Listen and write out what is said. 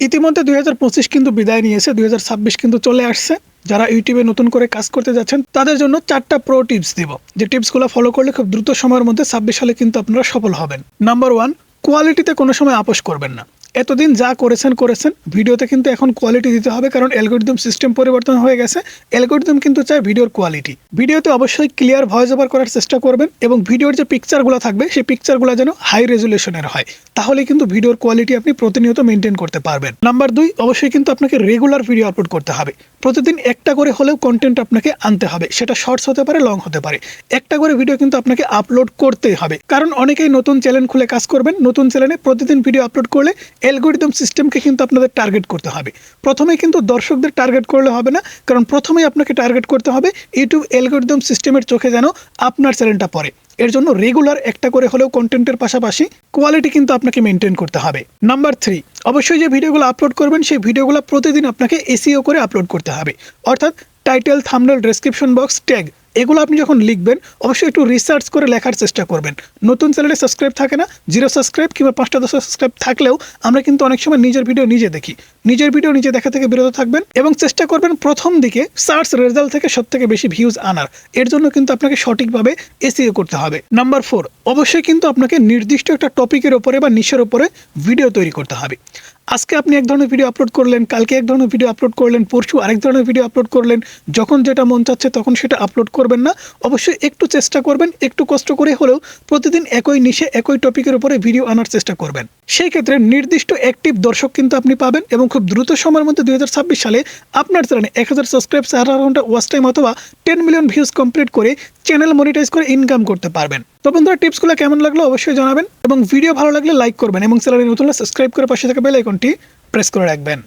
ইতিমধ্যে দুই হাজার পঁচিশ কিন্তু বিদায় নিয়েছে, দুই হাজার ছাব্বিশ কিন্তু চলে আসছে। যারা ইউটিউবে নতুন করে কাজ করতে যাচ্ছেন, তাদের জন্য চারটা প্রো টিপস দিব, যে টিপসগুলো ফলো করলে খুব দ্রুত সময়ের মধ্যে ছাব্বিশ সালে কিন্তু আপনারা সফল হবেন। নাম্বার ওয়ান কোয়ালিটিতে কোনো সময় আপোষ করবেন না। এতদিন যা করেছেন করেছেন, ভিডিওতে কিন্তু এখন কোয়ালিটি দিতে হবে কারণ অ্যালগোরিদম সিস্টেম পরিবর্তন হয়ে গেছে। অ্যালগোরিদম কিন্তু চায় ভিডিওর কোয়ালিটি ভিডিওতে অবশ্যই ক্লিয়ার ভয়েস ওভার করার চেষ্টা করবেন এবং ভিডিওর যে পিকচারগুলো থাকবে, সেই পিকচারগুলো যেন হাই রেজুলেশনের হয়। তাহলে কিন্তু ভিডিওর কোয়ালিটি আপনি প্রতিনিয়ত মেনটেন করতে পারবেন। নাম্বার দুই, অবশ্যই কিন্তু আপনাকে রেগুলার ভিডিও আপলোড করতে হবে। প্রতিদিন একটা করে হলেও কন্টেন্ট আপনাকে আনতে হবে। সেটা শর্টস হতে পারে লং হতে পারে। একটা করে ভিডিও কিন্তু আপনাকে আপলোড করতেই হবে। কারণ অনেকেই নতুন চ্যানেল খুলে কাজ করবেন, নতুন চ্যানেলে প্রতিদিন ভিডিও আপলোড করলে অ্যালগোরিদম সিস্টেমকে কিন্তু আপনাদের টার্গেট করতে হবে। প্রথমে কিন্তু দর্শকদের টার্গেট করলে হবে না, কারণ প্রথমেই আপনাকে টার্গেট করতে হবে ইউটিউব অ্যালগোরিদম সিস্টেমের চোখে যেন আপনার চ্যানেলটা পড়ে। এর জন্য রেগুলার একটা করে হলেও কন্টেন্টের পাশাপাশি কোয়ালিটি কিন্তু আপনাকে মেনটেন করতে হবে। নাম্বার থ্রি অবশ্যই যে ভিডিওগুলো আপলোড করবেন, সেই ভিডিওগুলো প্রতিদিন আপনাকে এসিও করে আপলোড করতে হবে। অর্থাৎ title thumbnail description box tag এগুলো আপনি যখন লিখবেন, অবশ্যই একটু রিসার্চ করে লেখার চেষ্টা করবেন। নতুন চ্যানেলে সাবস্ক্রাইব থাকে না জিরো সাবস্ক্রাইব কিংবা পাঁচটা দশ সাবস্ক্রাইব থাকলেও আমরা কিন্তু অনেক সময় নিজের ভিডিও নিজে দেখি। নিজের ভিডিও নিজে দেখা থেকে বিরত থাকবেন এবং চেষ্টা করবেন প্রথম দিকে সার্চ রেজাল্ট থেকে সব থেকে বেশি ভিউজ আনার। এর জন্য কিন্তু আপনাকে সঠিকভাবে এসিও করতে হবে। নাম্বার ফোর অবশ্যই কিন্তু আপনাকে নির্দিষ্ট একটা টপিকের ওপরে বা নিশের ওপরে ভিডিও তৈরি করতে হবে। আজকে আপনি এক ধরনের ভিডিও আপলোড করলেন, কালকে এক ধরনের ভিডিও আপলোড করলেন, পরশু আরেক ধরনের ভিডিও আপলোড করলেন, যখন যেটা মন চাচ্ছে তখন সেটা আপলোড করবেন না। অবশ্যই একটু চেষ্টা করবেন, একটু কষ্ট করে হলেও প্রতিদিন একই নিশে একই টপিকের উপরে ভিডিও আনার চেষ্টা করবেন। সেই ক্ষেত্রে নির্দিষ্ট অ্যাক্টিভ দর্শক কিন্তু আপনি পাবেন এবং খুব দ্রুত সময়ের মধ্যে দুই হাজার ছাব্বিশ সালে আপনার চ্যানেলে এক হাজার সাবস্ক্রাইব চার ঘণ্টা ওয়াচ টাইম অথবা টেন মিলিয়ন ভিউজ কমপ্লিট করে চ্যানেল মনিটাইজ করে ইনকাম করতে পারবেন। তো বন্ধুরা, টিপসগুলো কেমন লাগল অবশ্যই জানাবেন এবং ভিডিও ভালো লাগলে লাইক করবেন এবং চ্যানেলে নতুন সাবস্ক্রাইব করে পাশে থাকা বেল আইকনটি প্রেস করে রাখবেন।